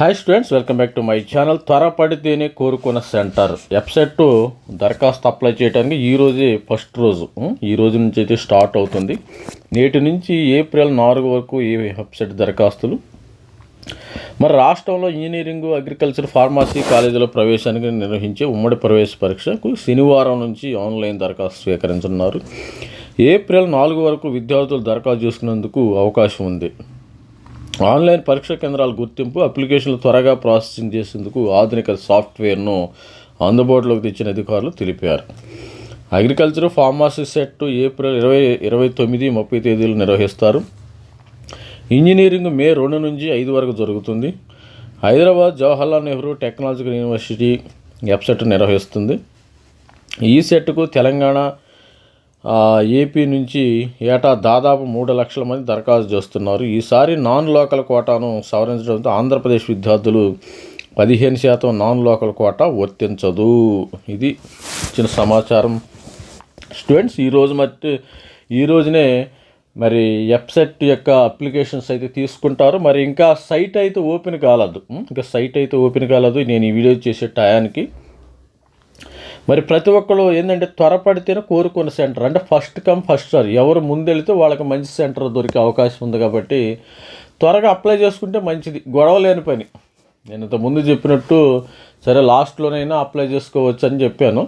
Hi students welcome back to my channel త్వరపడితేనే కోరుకున్న centre website దరఖాస్తు apply చేయడానికి ఈ రోజే ఫస్ట్ రోజు. ఈ రోజు నుంచి అయితే స్టార్ట్ అవుతుంది. నేటి నుంచి ఏప్రిల్ నాలుగు వరకు ఈ వెబ్సైట్ దరఖాస్తులు. మరి రాష్ట్రంలో ఇంజనీరింగ్ అగ్రికల్చర్ ఫార్మసీ కాలేజీలో ప్రవేశానికి నిర్వహించే ఉమ్మడి ప్రవేశ పరీక్షకు శనివారం నుంచి ఆన్లైన్ దరఖాస్తు స్వీకరించనున్నారు. ఏప్రిల్ నాలుగు వరకు విద్యార్థులు దరఖాస్తు చేసుకునేందుకు అవకాశం ఉంది. ఆన్లైన్ పరీక్ష కేంద్రాల గుర్తింపు అప్లికేషన్లు త్వరగా ప్రాసెసింగ్ చేసేందుకు ఆధునిక సాఫ్ట్వేర్ను అందుబాటులోకి తెచ్చిన అధికారులు తెలిపారు. అగ్రికల్చర్ ఫార్మసీ సెట్ ఏప్రిల్ ఇరవై ఇరవై తొమ్మిది ముప్పై తేదీలు నిర్వహిస్తారు. ఇంజనీరింగ్ మే రెండు నుంచి ఐదు వరకు జరుగుతుంది. Hyderabad Jawaharlal Nehru technological university website నిర్వహిస్తుంది. ఈ సెట్కు తెలంగాణ ఏపీ నుంచి ఏటా దాదాపు మూడు లక్షల మంది దరఖాస్తు చేస్తున్నారు. ఈసారి నాన్ లోకల్ కోటాను సవరించడంతో ఆంధ్రప్రదేశ్ విద్యార్థులు పదిహేను శాతం నాన్ లోకల్ కోటా వర్తించదు. ఇది ఇచ్చిన సమాచారం. స్టూడెంట్స్ ఈరోజు మట్టి ఈ రోజునే మరి వెబ్సైట్ యొక్క అప్లికేషన్స్ అయితే తీసుకుంటారు. మరి ఇంకా సైట్ అయితే ఓపెన్ కాలేదు. ఇంకా సైట్ అయితే ఓపెన్ కాలేదు. నేను ఈ వీడియో చేసే టయానికి మరి ప్రతి ఒక్కరు ఏంటంటే త్వరపడితేనే కోరుకున్న సెంటర్. అంటే ఫస్ట్ కమ్ ఫస్ట్ సార్ ఎవరు ముందెళితే వాళ్ళకి మంచి సెంటర్ దొరికే అవకాశం ఉంది కాబట్టి త్వరగా అప్లై చేసుకుంటే మంచిది. గొడవ లేని పని. నేను ఇంత ముందు చెప్పినట్టు సరే లాస్ట్లోనైనా అప్లై చేసుకోవచ్చు అని చెప్పాను.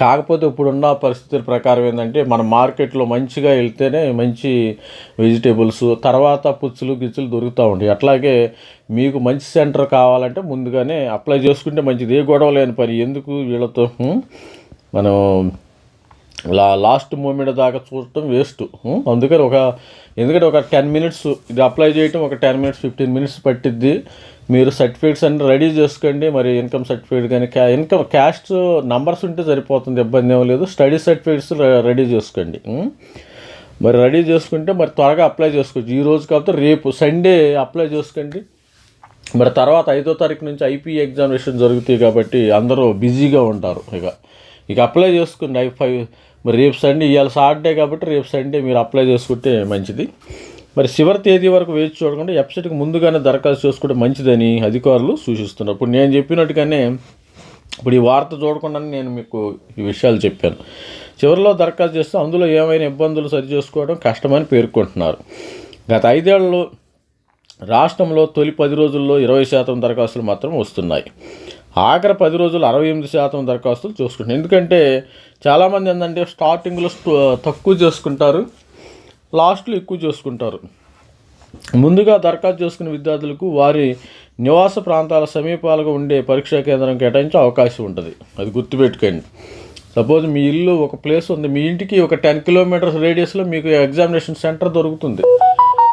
కాకపోతే ఇప్పుడున్న పరిస్థితుల ప్రకారం ఏంటంటే మన మార్కెట్లో మంచిగా వెళ్తేనే మంచి వెజిటేబుల్స్ తర్వాత పుచ్చులు గిచ్చులు దొరుకుతూ ఉంటాయి. అట్లాగే మీకు మంచి సెంటర్ కావాలంటే ముందుగానే అప్లై చేసుకుంటే మంచిది. ఏ గొడవ లేని పని. ఎందుకు వీళ్ళతో మనం లా లాస్ట్ మూమెంట్ దాకా చూడటం వేస్ట్. అందుకని ఒక ఎందుకంటే ఒక టెన్ మినిట్స్ ఇది అప్లై చేయటం ఒక టెన్ మినిట్స్ ఫిఫ్టీన్ మినిట్స్ పట్టిద్ది. మీరు సర్టిఫికేట్స్ అన్ని రెడీ చేసుకోండి. మరి ఇన్కమ్ సర్టిఫికేట్ కానీ క్యా ఇన్కమ్ క్యాస్ట్ నంబర్స్ ఉంటే సరిపోతుంది ఇబ్బంది ఏం లేదు. స్టడీ సర్టిఫికేట్స్ రెడీ చేసుకోండి. మరి రెడీ చేసుకుంటే మరి త్వరగా అప్లై చేసుకోవచ్చు. ఈ రోజు కాకపోతే రేపు సండే అప్లై చేసుకోండి. మరి తర్వాత ఐదో తారీఖు నుంచి ఐపీ ఎగ్జామినేషన్ జరుగుతాయి కాబట్టి అందరూ బిజీగా ఉంటారు ఇక. ఇక అప్లై చేసుకోండి ఐ ఫైవ్ మరి రేపు సండే ఇవాళ సాటర్డే కాబట్టి రేపు సండే మీరు అప్లై చేసుకుంటే మంచిది. మరి చివరి తేదీ వరకు వేచి చూడకుండా వెబ్సైట్కి ముందుగానే దరఖాస్తు చేసుకుంటే మంచిదని అధికారులు సూచిస్తున్నారు. ఇప్పుడు నేను చెప్పినట్టుగానే ఇప్పుడు ఈ వార్త చూడకుండానే నేను మీకు ఈ విషయాలు చెప్పాను. చివరిలో దరఖాస్తు చేస్తే అందులో ఏమైనా ఇబ్బందులు సరి చేసుకోవడం కష్టమని పేర్కొంటున్నారు. గత ఐదేళ్ళలో రాష్ట్రంలో తొలి పది రోజుల్లో ఇరవై శాతం దరఖాస్తులు మాత్రం వస్తున్నాయి. ఆఖరి పది రోజులు అరవై ఎనిమిది శాతం దరఖాస్తులు చూసుకుంటున్నాయి ఎందుకంటే చాలామంది ఏంటంటే స్టార్టింగ్లో తక్కువ చేసుకుంటారు లాస్ట్లో ఎక్కువ చేసుకుంటారు. ముందుగా దరఖాస్తు చేసుకున్న విద్యార్థులకు వారి నివాస ప్రాంతాల సమీపాలుగా ఉండే పరీక్షా కేంద్రం కేటాయించే అవకాశం ఉంటుంది. అది గుర్తుపెట్టుకోండి. సపోజ్ మీ ఇల్లు ఒక ప్లేస్ ఉంది మీ ఇంటికి ఒక టెన్ కిలోమీటర్స్ రేడియస్లో మీకు ఎగ్జామినేషన్ సెంటర్ దొరుకుతుంది.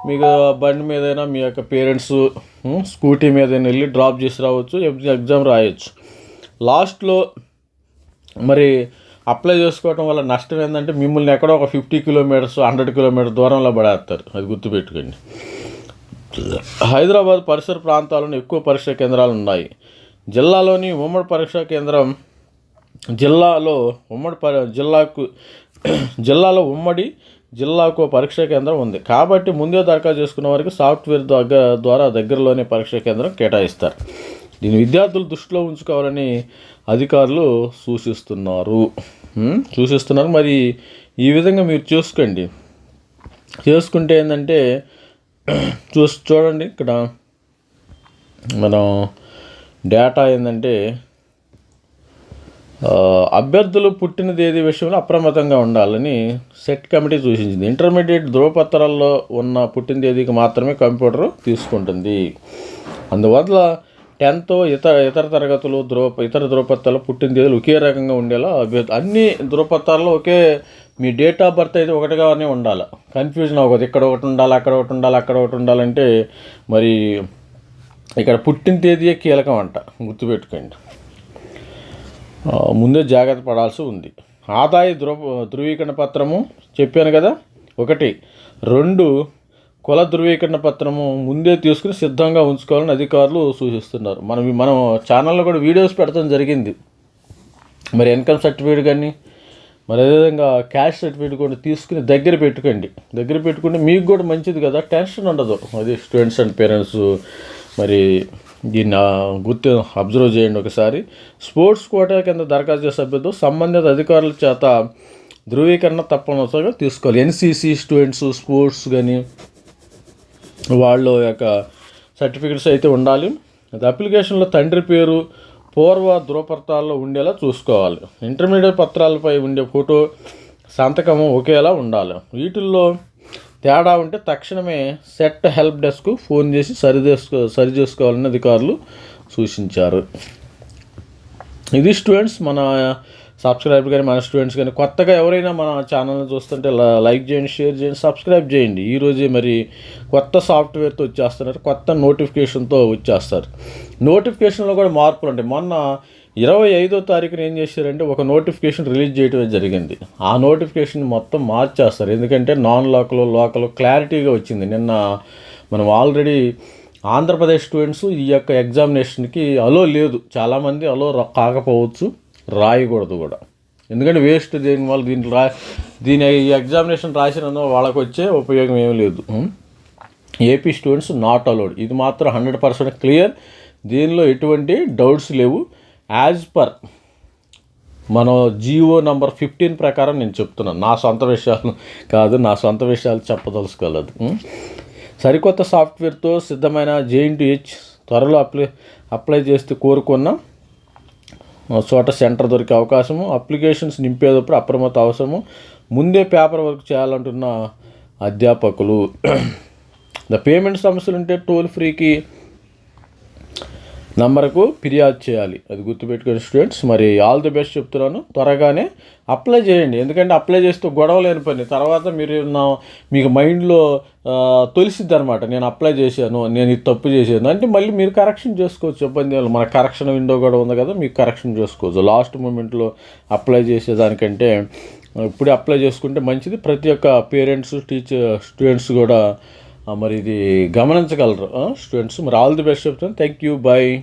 మీకు బండి మీదైనా మీ యొక్క పేరెంట్స్ స్కూటీ మీద వెళ్ళి డ్రాప్ చేసి రావచ్చు ఎగ్జామ్ రాయొచ్చు. లాస్ట్లో మరి అప్లై చేసుకోవడం వల్ల నష్టం ఏంటంటే మిమ్మల్ని ఎక్కడో ఒక ఫిఫ్టీ కిలోమీటర్స్ హండ్రెడ్ కిలోమీటర్ దూరంలో పడేస్తారు. అది గుర్తుపెట్టుకోండి. హైదరాబాద్ పరిసర ప్రాంతాలను ఎక్కువ పరీక్షా కేంద్రాలు ఉన్నాయి. జిల్లాలోని ఉమ్మడి పరీక్షా కేంద్రం జిల్లాలో ఉమ్మడి జిల్లాకు జిల్లాలో ఉమ్మడి జిల్లాకు పరీక్షా కేంద్రం ఉంది. కాబట్టి ముందే దరఖాస్తు చేసుకున్న వారికి సాఫ్ట్వేర్ దగ్గర ద్వారా దగ్గరలోనే పరీక్షా కేంద్రం కేటాయిస్తారు. దీన్ని విద్యార్థులు దృష్టిలో ఉంచుకోవాలని అధికారులు సూచిస్తున్నారు. సూచిస్తున్నారు. మరి ఈ విధంగా మీరు చూసుకోండి. చేసుకుంటే ఏంటంటే చూసి చూడండి ఇక్కడ. మనం డేటా ఏంటంటే ఆ, అభ్యర్థులు పుట్టిన తేదీ విషయంలో అప్రమత్తంగా ఉండాలని సెట్ కమిటీ సూచించింది. ఇంటర్మీడియట్ ధృవపత్రాల్లో ఉన్న పుట్టిన తేదీకి మాత్రమే కంప్యూటర్ తీసుకుంటుంది. అందువల్ల టెన్త్ ఇతర ఇతర తరగతులు ధృవ ఇతర ధృవపత్రాలు పుట్టిన తేదీలు ఒకే రకంగా ఉండేలా అభ్యర్థి అన్ని ధృవపత్రాల్లో ఒకే మీ డేట్ ఆఫ్ బర్త్ అయితే ఒకటిగానే ఉండాలి. కన్ఫ్యూజన్ అవ్వదు. ఇక్కడ ఒకటి ఉండాలి అక్కడ ఒకటి ఉండాలి అక్కడ ఒకటి ఉండాలంటే మరి ఇక్కడ పుట్టిన తేదీయే కీలకం అంట. గుర్తుపెట్టుకోండి. ముందే జాగ్రత్త పడాల్సి ఉంది. ఆదాయ ధృవ ధృవీకరణ పత్రము చెప్పాను కదా? ఒకటి. రెండు. కుల ధృవీకరణ పత్రము ముందే తీసుకుని సిద్ధంగా ఉంచుకోవాలని అధికారులు సూచిస్తున్నారు. మనం మనం ఛానల్లో కూడా వీడియోస్ పెడతాం జరిగింది. మరి ఇన్కమ్ సర్టిఫికేట్ కానీ మరి అదేవిధంగా క్యాష్ సర్టిఫికేట్ కూడా తీసుకుని దగ్గర పెట్టుకోండి. దగ్గర పెట్టుకుంటే మీకు కూడా మంచిది కదా టెన్షన్ ఉండదు. అది స్టూడెంట్స్ అండ్ పేరెంట్స్ మరి దీన్ని గుర్తు అబ్జర్వ్ చేయండి ఒకసారి. స్పోర్ట్స్ కోటా కింద దరఖాస్తు చేసే అభ్యర్థులు సంబంధిత అధికారుల చేత ధృవీకరణ తప్పనిసరిగా తీసుకోవాలి. ఎన్సీసీ స్టూడెంట్స్ స్పోర్ట్స్ కానీ వాళ్ళ యొక్క సర్టిఫికెట్స్ అయితే ఉండాలి. అది అప్లికేషన్లో తండ్రి పేరు పూర్వ ధృవపత్రాల్లో ఉండేలా చూసుకోవాలి. ఇంటర్మీడియట్ పత్రాలపై ఉండే ఫోటో సంతకము ఒకేలా ఉండాలి. వీటిల్లో తేడా ఉంటే తక్షణమే సెట్ హెల్ప్ డెస్క్ ఫోన్ చేసి సరి చేసుకో సరి చేసుకోవాలని అధికారులు సూచించారు. ఇది స్టూడెంట్స్ మన సబ్స్క్రైబ్ కానీ మన స్టూడెంట్స్ కానీ కొత్తగా ఎవరైనా మన ఛానల్ని చూస్తుంటే లైక్ చేయండి షేర్ చేయండి సబ్స్క్రైబ్ చేయండి. ఈరోజే మరి కొత్త సాఫ్ట్వేర్తో వచ్చేస్తున్నారు. కొత్త నోటిఫికేషన్తో వచ్చేస్తారు. నోటిఫికేషన్లో కూడా మార్పులు ఉంటాయి. మొన్న ఇరవై ఐదో తారీఖున ఏం చేశారంటే ఒక నోటిఫికేషన్ రిలీజ్ చేయడం జరిగింది. ఆ నోటిఫికేషన్ మొత్తం మార్చేస్తారు. ఎందుకంటే నాన్ లోకల్ లోకల్ క్లారిటీగా వచ్చింది. నిన్న మనం ఆల్రెడీ ఆంధ్రప్రదేశ్ స్టూడెంట్స్ ఈ యొక్క ఎగ్జామినేషన్కి అలో లేదు. చాలామంది అలో కాకపోవచ్చు రాయకూడదు కూడా. ఎందుకంటే వేస్ట్ దేని వల్ల దీన్ని రా దీని ఈ ఎగ్జామినేషన్ రాసిన వాళ్ళకి వచ్చే ఉపయోగం ఏమి లేదు. AP students not allowed. ఇది మాత్రం హండ్రెడ్ పర్సెంట్ క్లియర్. దీనిలో ఎటువంటి డౌట్స్ లేవు. యాజ్ పర్ మన జియో నంబర్ ఫిఫ్టీన్ ప్రకారం నేను చెప్తున్నాను నా సొంత విషయాలు కాదు నా సొంత విషయాలు చెప్పదలుచుకోలేదు. సరికొత్త సాఫ్ట్వేర్తో సిద్ధమైన జేఎన్టీహెచ్ త్వరలో అప్లై అప్లై చేస్తే కోరుకున్న చోట సెంటర్ దొరికే అవకాశము అప్లికేషన్స్ నింపేటప్పుడు అప్రమత్త అవసరము. ముందే పేపర్ వర్క్ చేయాలంటున్న అధ్యాపకులు. ద పేమెంట్ సమస్యలు ఉంటే టోల్ ఫ్రీకి నంబర్కు ఫిర్యాదు చేయాలి. అది గుర్తుపెట్టుకుని స్టూడెంట్స్. మరి ఆల్ ది బెస్ట్ చెప్తున్నాను. త్వరగానే అప్లై చేయండి. ఎందుకంటే అప్లై చేస్తే గొడవ లేని పని. తర్వాత మీరు నా మీకు మైండ్లో తొలిసిద్ది అనమాట నేను అప్లై చేశాను నేను ఇది తప్పు చేశాను. అంటే మళ్ళీ మీరు కరెక్షన్ చేసుకోవచ్చు. ఇబ్బంది మన కరెక్షన్ విండో కూడా ఉంది కదా మీకు కరెక్షన్ చేసుకోవచ్చు. లాస్ట్ మూమెంట్లో అప్లై చేసేదానికంటే ఇప్పుడే అప్లై చేసుకుంటే మంచిది. ప్రతి ఒక్క పేరెంట్స్ టీచర్ స్టూడెంట్స్ కూడా మరి ఇది గమనించగలరు. స్టూడెంట్స్ మరి ఆల్ ది బెస్ట్ చెప్తాను. Thank you bye